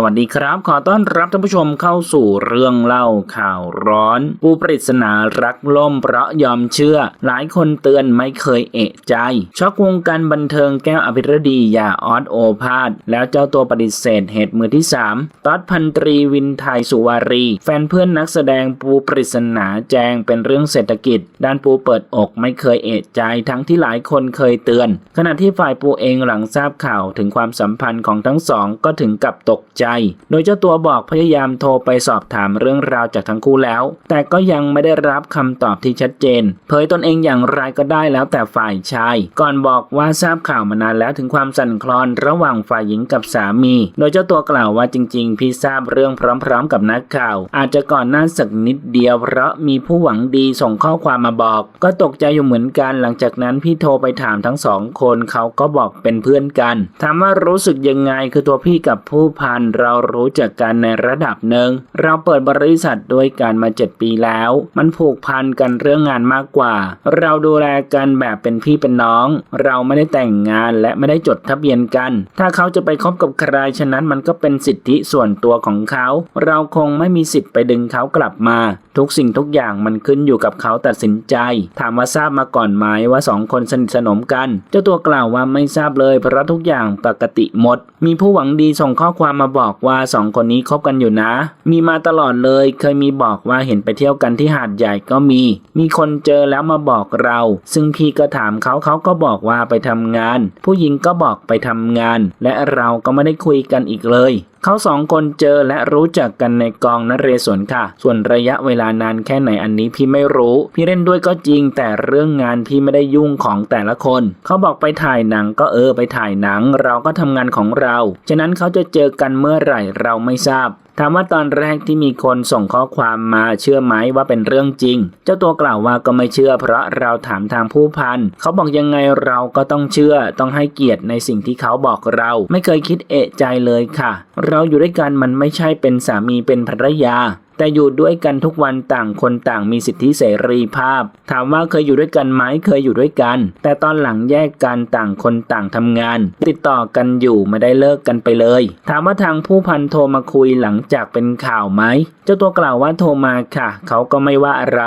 สวัสดีครับ ขอต้อนรับท่านผู้ชมเข้าสู่เรื่องเล่าข่าวร้อน ปูปริศนารักล่มเพราะยอมเชื่อ หลายคนเตือนไม่เคยเอะใจ ช็อกวงการบันเทิงแก้วอภิรดีอย่าออดโอพาดแล้วเจ้าตัวปฏิเสธเหตุมือที่ 3ต๊อดพันตรีวินไทยสุวารี แฟนเพื่อนนักแสดงปูปริศนาแจงเป็นเรื่องเศรษฐกิจ ด้านปูเปิดอกไม่เคยเอะใจ ทั้งที่หลายคนเคยเตือน ขณะที่ฝ่ายปูเองหลังทราบข่าวถึงความสัมพันธ์ของทั้งสองก็ถึงกับตกใจโดยเจ้าตัวบอกพยายามโทรไปสอบถามเรื่องราวจากทั้งคู่แล้ว แต่ก็ยังไม่ได้รับคำตอบที่ชัดเจน เผยตนเองอย่างไรก็ได้แล้วแต่ฝ่ายชาย ก่อนบอกว่าทราบข่าวมานานแล้วถึงความสั่นคลอนระหว่างฝ่ายหญิงกับสามี โดยเจ้าตัวกล่าวว่าจริง ๆ พี่ทราบเรื่องพร้อม ๆ กับนักข่าว อาจจะก่อนหน้าสักนิดเดียว เพราะมีผู้หวังดีส่งข้อความมาบอก ก็ตกใจอยู่เหมือนกันหลังจากนั้นพี่โทรไปถามทั้งสองคนเขาก็บอกเป็นเพื่อนกันถามว่ารู้สึกยังไงคือตัวพี่กับผู้พันเรารู้จักกันในระดับหนึ่ง เราเปิดบริษัทด้วยกันมา 7 ปีแล้ว มันผูกพันกันเรื่องงานมากกว่า เราดูแลกันแบบเป็นพี่เป็นน้อง เราไม่ได้แต่งงานและไม่ได้จดทะเบียนกัน ถ้าเขาจะไปคบกับใครฉะนั้นมันก็เป็นสิทธิส่วนตัวของเขา เราคงไม่มีสิทธิ์ไปดึงเขากลับมา ทุกสิ่งทุกอย่างมันขึ้นอยู่กับเขาตัดสินใจ ถามว่าทราบมาก่อนไหมว่าสองคนสนิทสนมกัน เจ้าตัวกล่าวว่าไม่ทราบเลยเพราะทุกอย่างปกติหมด มีผู้หวังดีส่งข้อความมาบอกบอกว่าสองคนนี้คบกันอยู่นะ มีมาตลอดเลย เคยมีบอกว่าเห็นไปเที่ยวกันที่หาดใหญ่ก็มี มีคนเจอแล้วมาบอกเรา ซึ่งพี่ก็ถามเขาเขาก็บอกว่าไปทำงาน ผู้หญิงก็บอกไปทำงาน และเราก็ไม่ได้คุยกันอีกเลยเขาสองคนเจอและรู้จักกันในกองนเรศวรค่ะ ส่วนระยะเวลานานแค่ไหนอันนี้พี่ไม่รู้ พี่เล่นด้วยก็จริงแต่เรื่องงานพี่ไม่ได้ยุ่งของแต่ละคน เขาบอกไปถ่ายหนังก็เออไปถ่ายหนัง เราก็ทำงานของเรา ฉะนั้นเขาจะเจอกันเมื่อไหร่เราไม่ทราบ ถามว่าตอนแรกที่มีคนส่งข้อความมาเชื่อไหมว่าเป็นเรื่องจริง เจ้าตัวกล่าวว่าก็ไม่เชื่อเพราะเราถามทางผู้พันเขาบอกยังไงเราก็ต้องเชื่อ ต้องให้เกียรติในสิ่งที่เขาบอกเรา ไม่เคยคิดเอะใจเลยค่ะ เราอยู่ด้วยกันมันไม่ใช่เป็นสามีเป็นภรรยา แต่อยู่ด้วยกันทุกวันต่างคนต่างมีสิทธิเสรีภาพ ถามว่าเคยอยู่ด้วยกันไหมเคยอยู่ด้วยกัน แต่ตอนหลังแยกกันต่างคนต่างทำงาน ติดต่อกันอยู่ไม่ได้เลิกกันไปเลย ถามว่าทางผู้พันโทรมาคุยหลังจากเป็นข่าวไหมเจ้าตัวกล่าวว่าโทรมาค่ะ เขาก็ไม่ว่าอะไร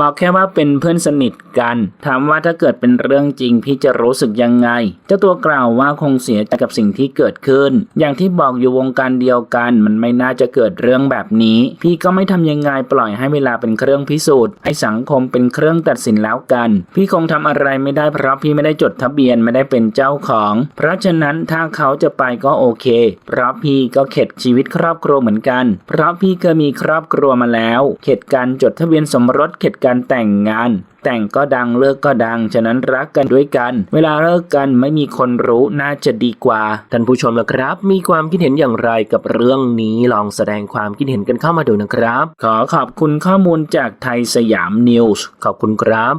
บอกแค่ว่าเป็นเพื่อนสนิทกัน ถามว่าถ้าเกิดเป็นเรื่องจริงพี่จะรู้สึกยังไง เจ้าตัวกล่าวว่าคงเสียใจกับสิ่งที่เกิดขึ้น อย่างที่บอกอยู่วงการเดียวกัน มันไม่น่าจะเกิดเรื่องแบบนี้ พี่ก็ไม่ทำยังไงปล่อยให้เวลาเป็นเครื่องพิสูจน์ให้สังคมเป็นเครื่องตัดสินแล้วกัน พี่คงทำอะไรไม่ได้เพราะพี่ไม่ได้จดทะเบียนไม่ได้เป็นเจ้าของ เพราะฉะนั้นถ้าเขาจะไปก็โอเค เพราะพี่ก็เข็ดชีวิตครอบครัวเหมือนกัน เพราะพี่เคยมีครอบครัวมาแล้ว เข็ดการจดทะเบียนสมรสเข็ดการแต่งงาน แต่งก็ดังเลิกก็ดัง ฉะนั้นรักกันด้วยกัน เวลาเลิกกันไม่มีคนรู้น่าจะดีกว่า ท่านผู้ชมละครับ มีความคิดเห็นอย่างไรกับเรื่องนี้ลองแสดงความคิดเห็นกันเข้ามาดูนะครับ ขอขอบคุณข้อมูลจากไทยสยามนิวส์ขอบคุณครับ